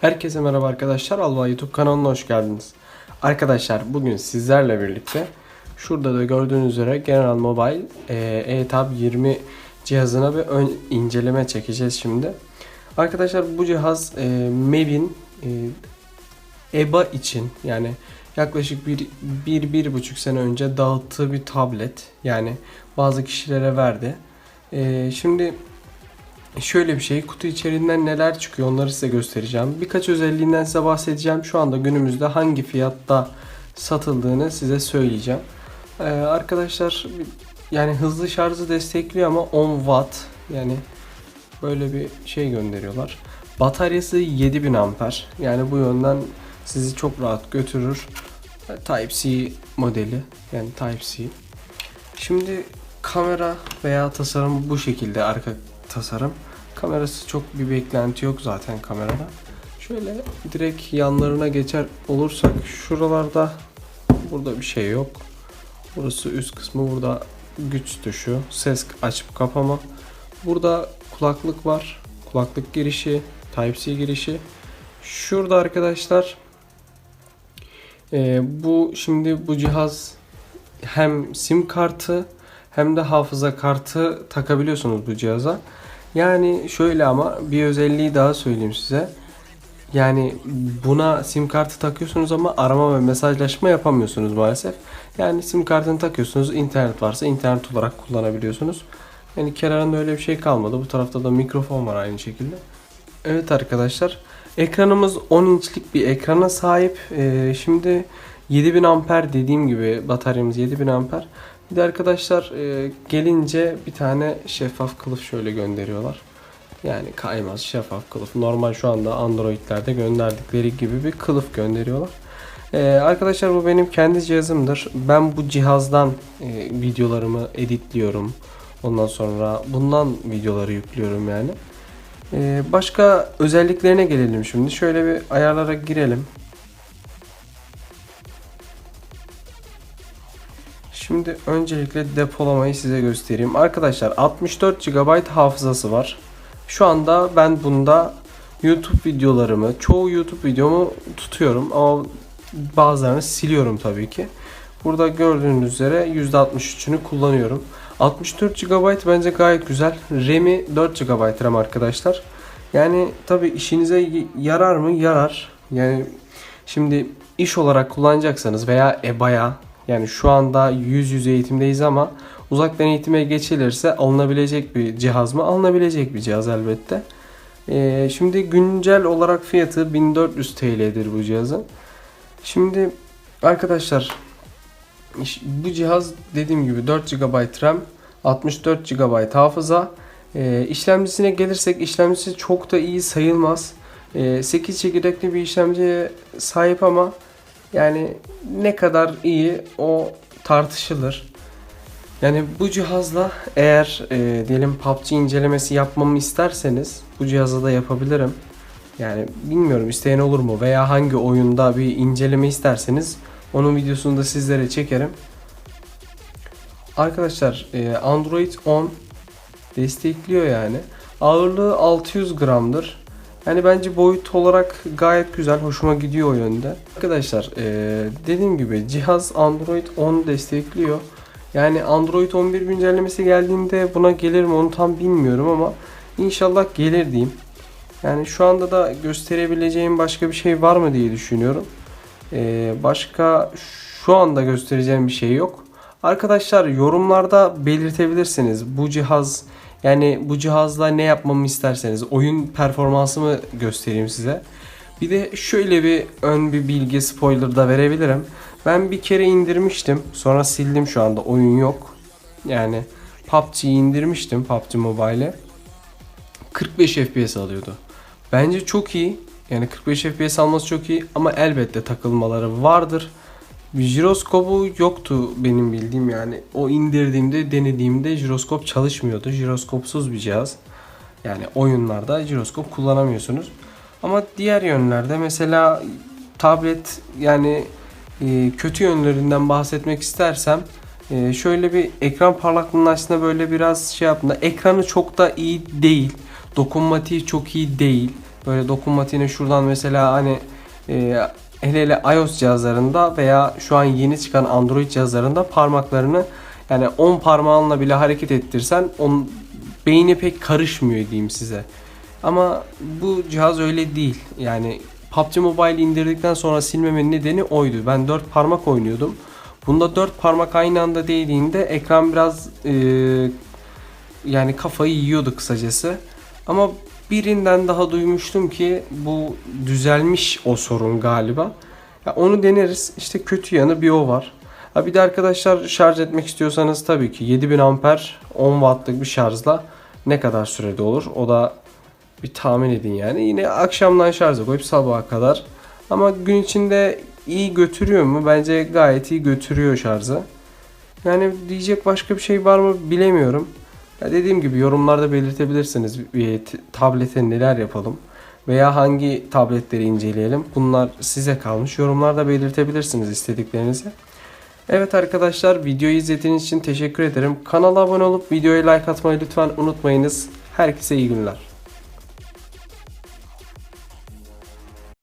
Herkese merhaba arkadaşlar. Alva YouTube kanalına hoş geldiniz. Arkadaşlar bugün sizlerle birlikte şurada da gördüğünüz üzere General Mobile e, E-Tab 20 cihazına bir ön inceleme çekeceğiz şimdi. Arkadaşlar bu cihaz e, MEB'in e, EBA için yani yaklaşık bir, bir, bir buçuk sene önce dağıttığı bir tablet. Yani bazı kişilere verdi. E, şimdi Şöyle bir şey, kutu içerisinden neler çıkıyor onları size göstereceğim. Birkaç özelliğinden size bahsedeceğim. Şu anda günümüzde hangi fiyatta satıldığını size söyleyeceğim. Ee, arkadaşlar yani hızlı şarjı destekliyor ama 10 watt yani böyle bir şey gönderiyorlar. Bataryası 7000 amper. Yani bu yönden sizi çok rahat götürür. Type-C modeli yani Type-C. Şimdi kamera veya tasarım bu şekilde arka tasarım. Kamerası çok bir beklenti yok zaten kamerada. Şöyle direkt yanlarına geçer olursak şuralarda burada bir şey yok. Burası üst kısmı burada güç tuşu, ses açıp kapama. Burada kulaklık var. Kulaklık girişi, Type-C girişi. Şurada arkadaşlar e, bu şimdi bu cihaz hem sim kartı hem de hafıza kartı takabiliyorsunuz bu cihaza. Yani şöyle ama bir özelliği daha söyleyeyim size. Yani buna sim kartı takıyorsunuz ama arama ve mesajlaşma yapamıyorsunuz maalesef. Yani sim kartını takıyorsunuz, internet varsa internet olarak kullanabiliyorsunuz. Yani kenarında öyle bir şey kalmadı. Bu tarafta da mikrofon var aynı şekilde. Evet arkadaşlar. Ekranımız 10 inçlik bir ekrana sahip. Ee, şimdi 7000 amper dediğim gibi bataryamız 7000 amper. Bir de arkadaşlar e, gelince bir tane şeffaf kılıf şöyle gönderiyorlar. Yani kaymaz şeffaf kılıf. Normal şu anda Android'lerde gönderdikleri gibi bir kılıf gönderiyorlar. Ee, arkadaşlar bu benim kendi cihazımdır. Ben bu cihazdan e, videolarımı editliyorum. Ondan sonra bundan videoları yüklüyorum yani. Ee, başka özelliklerine gelelim şimdi. Şöyle bir ayarlara girelim. Şimdi öncelikle depolamayı size göstereyim. Arkadaşlar 64 GB hafızası var. Şu anda ben bunda YouTube videolarımı, çoğu YouTube videomu tutuyorum ama bazılarını siliyorum tabii ki. Burada gördüğünüz üzere %63'ünü kullanıyorum. 64 GB bence gayet güzel. RAM'i 4 GB RAM arkadaşlar. Yani tabii işinize yarar mı? Yarar. Yani şimdi iş olarak kullanacaksanız veya EBA'ya yani şu anda yüz yüze eğitimdeyiz ama uzaktan eğitime geçilirse alınabilecek bir cihaz mı? Alınabilecek bir cihaz elbette. Ee, şimdi güncel olarak fiyatı 1400 TL'dir bu cihazın. Şimdi arkadaşlar bu cihaz dediğim gibi 4 GB RAM, 64 GB hafıza. Ee, işlemcisine gelirsek işlemcisi çok da iyi sayılmaz. Ee, 8 çekirdekli bir işlemciye sahip ama yani ne kadar iyi o tartışılır. Yani bu cihazla eğer e, diyelim PUBG incelemesi yapmamı isterseniz bu cihazla da yapabilirim. Yani bilmiyorum isteyen olur mu veya hangi oyunda bir inceleme isterseniz onun videosunu da sizlere çekerim. Arkadaşlar e, Android 10 destekliyor yani. Ağırlığı 600 gramdır. Yani bence boyut olarak gayet güzel. Hoşuma gidiyor o yönde. Arkadaşlar ee, dediğim gibi cihaz Android 10 destekliyor. Yani Android 11 güncellemesi geldiğinde buna gelir mi onu tam bilmiyorum ama inşallah gelir diyeyim. Yani şu anda da gösterebileceğim başka bir şey var mı diye düşünüyorum. Ee, başka şu anda göstereceğim bir şey yok. Arkadaşlar yorumlarda belirtebilirsiniz. Bu cihaz yani bu cihazla ne yapmamı isterseniz oyun performansımı göstereyim size. Bir de şöyle bir ön bir bilgi spoiler da verebilirim. Ben bir kere indirmiştim. Sonra sildim şu anda oyun yok. Yani PUBG'yi indirmiştim PUBG Mobile'e. 45 FPS alıyordu. Bence çok iyi. Yani 45 FPS alması çok iyi ama elbette takılmaları vardır. Jiroskopu yoktu benim bildiğim yani. O indirdiğimde denediğimde jiroskop çalışmıyordu. Jiroskopsuz bir cihaz. Yani oyunlarda jiroskop kullanamıyorsunuz. Ama diğer yönlerde mesela tablet yani e, kötü yönlerinden bahsetmek istersem e, şöyle bir ekran parlaklığının aslında böyle biraz şey yaptığında ekranı çok da iyi değil. Dokunmatiği çok iyi değil. Böyle dokunmatiğini şuradan mesela hani e, hele hele iOS cihazlarında veya şu an yeni çıkan Android cihazlarında parmaklarını yani 10 parmağınla bile hareket ettirsen on beyni pek karışmıyor diyeyim size. Ama bu cihaz öyle değil. Yani PUBG Mobile indirdikten sonra silmemenin nedeni oydu. Ben 4 parmak oynuyordum. Bunda 4 parmak aynı anda değdiğinde ekran biraz e, yani kafayı yiyordu kısacası. Ama birinden daha duymuştum ki bu düzelmiş o sorun galiba. Ya onu deneriz. İşte kötü yanı bir o var. Ha bir de arkadaşlar şarj etmek istiyorsanız tabii ki 7000 amper 10 wattlık bir şarjla ne kadar sürede olur? O da bir tahmin edin yani. Yine akşamdan şarja koyup sabaha kadar. Ama gün içinde iyi götürüyor mu? Bence gayet iyi götürüyor şarjı. Yani diyecek başka bir şey var mı bilemiyorum. Ya dediğim gibi yorumlarda belirtebilirsiniz t- tablete neler yapalım veya hangi tabletleri inceleyelim. Bunlar size kalmış. Yorumlarda belirtebilirsiniz istediklerinizi. Evet arkadaşlar videoyu izlediğiniz için teşekkür ederim. Kanala abone olup videoya like atmayı lütfen unutmayınız. Herkese iyi günler.